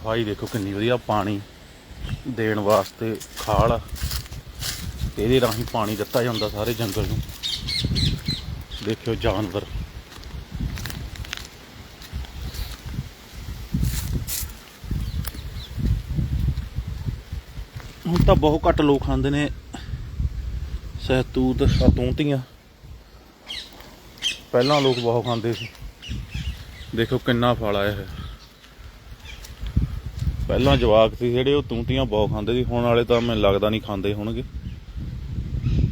ਸਫ਼ਾਈ ਦੇਖੋ ਕਿੰਨੀ ਵਧੀਆ ਪਾਣੀ ਦੇਣ ਵਾਸਤੇ ਖਾਲ ਇਹਦੇ ਰਾਹੀਂ ਪਾਣੀ ਦਿੱਤਾ ਜਾਂਦਾ ਸਾਰੇ ਜੰਗਲ ਨੂੰ। ਦੇਖਿਓ ਜਾਨਵਰ। ਹੁਣ ਤਾਂ ਬਹੁਤ ਘੱਟ ਲੋਕ ਖਾਂਦੇ ਨੇ ਸਹਿਤੂਤ ਸਤੂਤੀਆਂ ਪਹਿਲਾਂ ਲੋਕ ਬਹੁਤ ਖਾਂਦੇ ਸੀ। ਦੇਖੋ ਕਿੰਨਾ ਫਲ ਆਇਆ ਹੈ। ਪਹਿਲਾਂ ਜਵਾਕ ਸੀ ਜਿਹੜੇ ਉਹ ਤੂੰਤੀਆਂ ਬਹੁਤ ਖਾਂਦੇ ਸੀ, ਹੁਣ ਵਾਲੇ ਤਾਂ ਮੈਨੂੰ ਲੱਗਦਾ ਨਹੀਂ ਖਾਂਦੇ ਹੋਣਗੇ।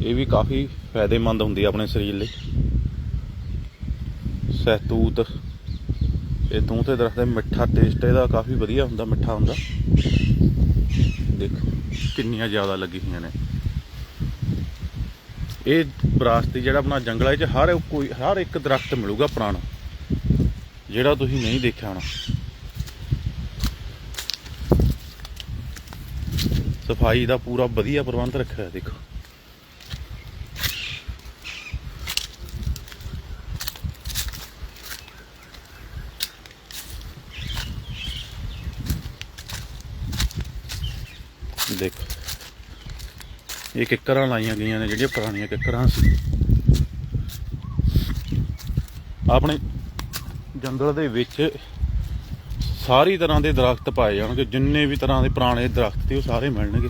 ਇਹ ਵੀ ਕਾਫੀ ਫਾਇਦੇਮੰਦ ਹੁੰਦੀ ਆਪਣੇ ਸਰੀਰ ਲਈ। ਸਹਿਤੂਤ, ਇਹ ਤੂੰਤੇ ਦਰਖਤ ਦਾ ਮਿੱਠਾ ਟੇਸਟ ਇਹਦਾ ਕਾਫੀ ਵਧੀਆ ਹੁੰਦਾ, ਮਿੱਠਾ ਹੁੰਦਾ। ਦੇਖੋ, ਕਿੰਨੀਆਂ ਜ਼ਿਆਦਾ ਲੱਗੀ ਹੋਈਆਂ ਨੇ। ਇਹ ਵਿਰਾਸਤੀ ਜਿਹੜਾ ਆਪਣਾ ਜੰਗਲਾਂ 'ਚ ਹਰ ਕੋਈ ਹਰ ਇੱਕ ਦਰਖਤ ਮਿਲੂਗਾ ਪੁਰਾਣਾ। ਜਿਹੜਾ ਤੁਸੀਂ ਨਹੀਂ ਦੇਖਿਆ ਹੋਣਾ। ਸਫ਼ਾਈ ਦਾ ਪੂਰਾ ਵਧੀਆ ਪ੍ਰਬੰਧ ਰੱਖਿਆ ਹੋਇਆ ਦੇਖੋ। ਦੇਖੋ, ਇਹ ਕਿੱਕਰਾਂ ਲਾਈਆਂ ਗਈਆਂ ਨੇ, ਜਿਹੜੀਆਂ ਪੁਰਾਣੀਆਂ ਕਿੱਕਰਾਂ ਸੀ। ਆਪਣੇ ਜੰਗਲ ਦੇ ਵਿੱਚ ਸਾਰੀ ਤਰ੍ਹਾਂ ਦੇ ਦਰਖਤ ਪਾਏ ਜਾਣਗੇ, ਜਿੰਨੇ ਵੀ ਤਰ੍ਹਾਂ ਦੇ ਪੁਰਾਣੇ ਦਰਖਤ ਤੇ ਉਹ ਸਾਰੇ ਮਿਲਣਗੇ।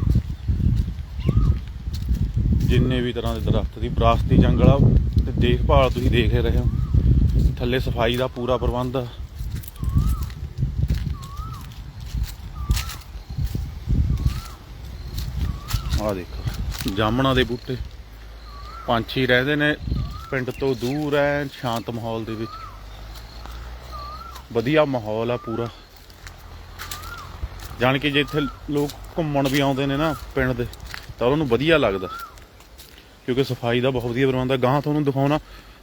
ਜਿੰਨੇ ਵੀ ਤਰ੍ਹਾਂ ਦੇ ਦਰਖਤ ਦੀ ਵਿਰਾਸਤੀ ਜੰਗਲ ਆ ਤੇ ਦੇਖਭਾਲ ਤੁਸੀਂ ਦੇਖ ਰਹੇ ਹੋ। ਥੱਲੇ ਸਫ਼ਾਈ ਦਾ ਪੂਰਾ ਪ੍ਰਬੰਧ ਆ। ਆ ਦੇਖੋ, ਜਾਮਣਾ ਦੇ ਬੂਟੇ। ਪੰਛੀ ਰਹਿੰਦੇ ਨੇ, ਪਿੰਡ ਤੋਂ ਦੂਰ ਐ ਸ਼ਾਂਤ ਮਾਹੌਲ ਦੇ ਵਿੱਚ। ਵਧੀਆ ਮਾਹੌਲ ਆ ਪੂਰਾ। ਜਾਣ ਕੇ ਜੇ ਇੱਥੇ ਲੋਕ ਘੁੰਮਣ ਵੀ ਆਉਂਦੇ ਨੇ ਨਾ ਪਿੰਡ ਦੇ, ਤਾਂ ਉਹਨਾਂ ਨੂੰ ਵਧੀਆ ਲੱਗਦਾ। ਕਿਉਂਕਿ ਸਫ਼ਾਈ ਦਾ ਬਹੁਤ ਵਧੀਆ ਪ੍ਰਬੰਧ ਆ। ਗਾਂ ਤੁਹਾਨੂੰ ਦਿਖਾਉਣਾ,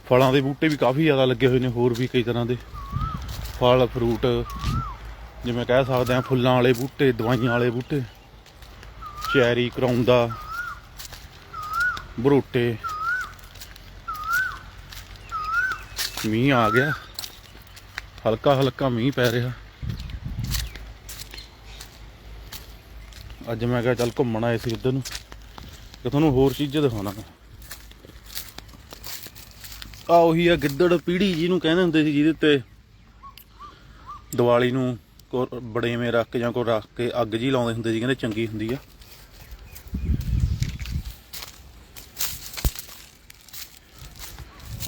ਫਲਾਂ ਦੇ ਬੂਟੇ ਵੀ ਕਾਫੀ ਜ਼ਿਆਦਾ ਲੱਗੇ ਹੋਏ ਨੇ, ਹੋਰ ਵੀ ਕਈ ਤਰ੍ਹਾਂ ਦੇ ਫਲ, ਫਰੂਟ, ਜਿਵੇਂ ਕਹਿ ਸਕਦੇ ਆ ਫੁੱਲਾਂ ਵਾਲੇ ਬੂਟੇ, ਦਵਾਈਆਂ ਵਾਲੇ ਬੂਟੇ, ਚੈਰੀ, ਕਰਾਉਂਦਾ, ਬਰੂਟੇ, ਮੀਂਹ ਆ ਗਿਆ। ਹਲਕਾ ਹਲਕਾ ਮੀਂਹ ਪੈ ਰਿਹਾ। ਅੱਜ ਮੈਂ ਕਿਹਾ ਚੱਲ ਘੁੰਮਣ ਆਏ ਸੀ ਇੱਧਰ ਨੂੰ ਤੇ ਤੁਹਾਨੂੰ ਹੋਰ ਚੀਜ਼ਾਂ ਦਿਖਾਉਣਾ। ਮੈਂ ਆ ਉਹੀ ਆ ਗਿੱਦੜ ਪੀੜੀ ਜਿਹਨੂੰ ਕਹਿੰਦੇ ਹੁੰਦੇ ਸੀ ਜਿਹਦੇ ਉੱਤੇ ਦੀਵਾਲੀ ਨੂੰ ਕੋ ਬੜੇਵੇਂ ਰੱਖ ਕੇ ਜਾਂ ਕੋ ਰੱਖ ਕੇ ਅੱਗ ਜੀ ਲਾਉਂਦੇ ਹੁੰਦੇ ਸੀ, ਕਹਿੰਦੇ ਚੰਗੀ ਹੁੰਦੀ ਆ।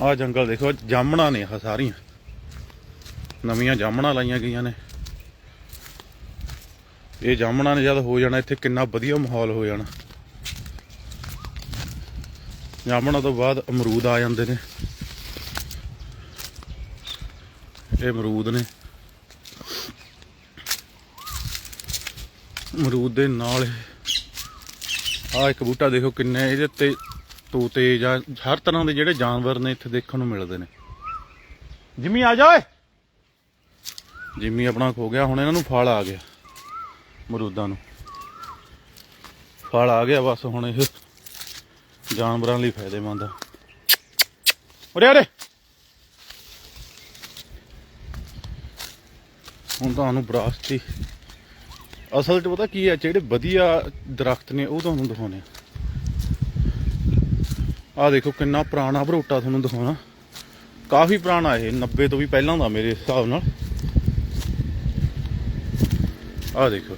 ਆ ਜੰਗਲ ਦੇਖੋ, ਜਾਮਣਾ ਨੇ ਆਹ ਸਾਰੀਆਂ। ਨਵੀਆਂ ਜਾਮਣਾ ਲਾਈਆਂ ਗਈਆਂ ਨੇ। ਇਹ ਜਾਮਣਾ ਨੇ ਜਦ ਹੋ ਜਾਣਾ, ਇੱਥੇ ਕਿੰਨਾ ਵਧੀਆ ਮਾਹੌਲ ਹੋ ਜਾਣਾ। ਜਾਮਣਾ ਤੋਂ ਬਾਅਦ ਅਮਰੂਦ ਆ ਜਾਂਦੇ ਨੇ। ਇਹ ਅਮਰੂਦ ਨੇ। ਅਮਰੂਦ ਦੇ ਨਾਲ ਆ ਇੱਕ ਬੂਟਾ ਦੇਖੋ ਕਿੰਨੇ, ਇਹਦੇ ਤੇ ਤੋਤੇ ਜਾਂ ਹਰ ਤਰ੍ਹਾਂ ਦੇ ਜਿਹੜੇ ਜਾਨਵਰ ਨੇ ਇੱਥੇ ਦੇਖਣ ਨੂੰ ਮਿਲਦੇ ਨੇ। ਜਿਮੀ ਆ ਜਾ ਓਏ। ਜਿਮੀ ਆਪਣਾ ਖੋ ਗਿਆ, ਹੁਣ ਇਹਨਾਂ ਨੂੰ ਫਲ ਆ ਗਿਆ। ਮਰੂਦਾਂ ਨੂੰ। ਫਲ ਆ ਗਿਆ ਬਸ ਹੁਣ ਇਹ। ਜਾਨਵਰਾਂ ਲਈ ਫਾਇਦੇਮੰਦ ਆ। ਉਰੇ ਉਰੇ। ਹੁਣ ਤੁਹਾਨੂੰ ਬਰਾਸਤੀ ਅਸਲ 'ਚ ਪਤਾ ਕੀ ਹੈ ਜਿਹੜੇ ਵਧੀਆ ਦਰਖਤ ਨੇ, ਉਹ ਤੁਹਾਨੂੰ ਦਿਖਾਉਣੇ ਆ। ਦੇਖੋ ਕਿੰਨਾ ਪੁਰਾਣਾ ਭਰੋਟਾ ਤੁਹਾਨੂੰ ਦਿਖਾਉਣਾ। ਕਾਫੀ ਪੁਰਾਣਾ ਇਹ 90 ਤੋਂ ਵੀ ਪਹਿਲਾਂ ਦਾ ਮੇਰੇ ਹਿਸਾਬ ਨਾਲ। ਆ ਦੇਖੋ।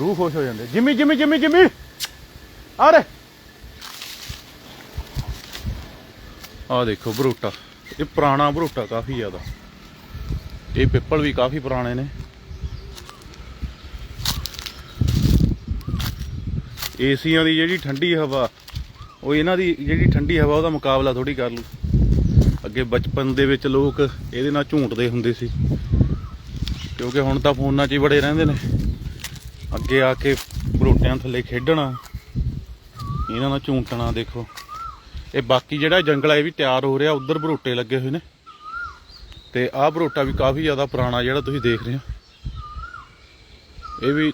ਰੂਹ ਖੁਸ਼ ਹੋ ਜਾਂਦੇ। ਜਿਮੀ ਜਿਮੀ ਜਿਮੀ ਜਿਮੀ। ਆ ਰੇ। ਆ ਦੇਖੋ ਬਰੂਟਾ। ਇਹ ਪੁਰਾਣਾ ਬਰੂਟਾ ਕਾਫੀ ਜ਼ਿਆਦਾ। ਇਹ ਪਿੱਪਲ ਵੀ ਕਾਫੀ ਪੁਰਾਣੇ ਨੇ। ਏਸੀਆਂ ਦੀ ਜਿਹੜੀ ਠੰਡੀ ਹਵਾ, ਉਹ ਇਹਨਾਂ ਦੀ ਜਿਹੜੀ ਠੰਡੀ ਹਵਾ, ਉਹਦਾ ਮੁਕਾਬਲਾ ਥੋੜੀ ਕਰ ਲੂ ਅੱਗੇ ਬਚਪਨ ਦੇ ਵਿੱਚ ਲੋਕ ਇਹਦੇ ਨਾਲ ਝੂੰਟਦੇ ਹੁੰਦੇ ਸੀ। ਕਿਉਂਕਿ ਹੁਣ ਤਾਂ ਫੋਨਾਂ 'ਚ ਹੀ ਬੜੇ ਰਹਿੰਦੇ ਨੇ। ਅੱਗੇ ਆ ਕੇ ਬਰੋਟਿਆਂ ਥੱਲੇ ਖੇਡਣਾ। ਇਹਨਾਂ ਨਾਲ ਝੂੰਟਣਾ ਦੇਖੋ। ਇਹ ਬਾਕੀ ਜਿਹੜਾ ਜੰਗਲ ਹੈ ਇਹ ਵੀ ਤਿਆਰ ਹੋ ਰਿਹਾ, ਉਧਰ ਬਰੋਟੇ ਲੱਗੇ ਹੋਏ ਨੇ। ਤੇ ਆਹ ਬਰੋਟਾ ਵੀ ਕਾਫੀ ਜ਼ਿਆਦਾ ਪੁਰਾਣਾ ਜਿਹੜਾ ਤੁਸੀਂ ਦੇਖ ਰਹੇ ਹੋ। ਇਹ ਵੀ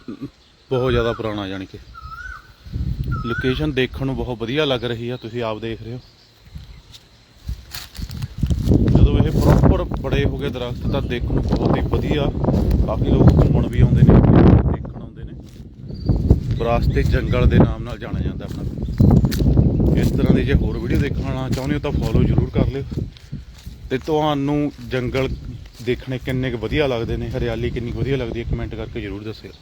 ਬਹੁਤ ਜ਼ਿਆਦਾ ਪੁਰਾਣਾ ਜਾਣੀ ਕਿ। ਲੋਕੇਸ਼ਨ ਦੇਖਣ ਨੂੰ ਬਹੁਤ ਵਧੀਆ ਲੱਗ ਰਹੀ ਆ, ਤੁਸੀਂ ਆਪ ਦੇਖ ਰਹੇ ਹੋ। ਜਦੋਂ ਇਹ ਪ੍ਰੋਪਰ ਬੜੇ ਹੋ ਗਏ ਦਰਖਤ, ਤਾਂ ਦੇਖਣ ਨੂੰ ਬਹੁਤ ਹੀ ਵਧੀਆ। ਕਾਫੀ ਲੋਕ ਘੁੰਮਣ ਵੀ ਆਉਂਦੇ ਨੇ। ਵਿਰਾਸਤੇ ਜੰਗਲ ਦੇ ਨਾਮ ਨਾਲ ਜਾਣਿਆ ਜਾਂਦਾ ਆਪਣਾ। ਇਸ ਤਰ੍ਹਾਂ ਦੀ ਜੇ ਹੋਰ ਵੀਡੀਓ ਦੇਖਣਾ ਚਾਹੁੰਦੇ ਹੋ ਤਾਂ ਫੋਲੋ ਜ਼ਰੂਰ ਕਰ ਲਿਓ। ਤੇ ਤੁਹਾਨੂੰ ਜੰਗਲ ਦੇਖਣੇ ਕਿੰਨੇ ਕੁ ਵਧੀਆ ਲੱਗਦੇ ਨੇ, ਹਰਿਆਲੀ ਕਿੰਨੀ ਕੁ ਵਧੀਆ ਲੱਗਦੀ ਹੈ ਕਮੈਂਟ ਕਰਕੇ ਜ਼ਰੂਰ ਦੱਸਿਓ।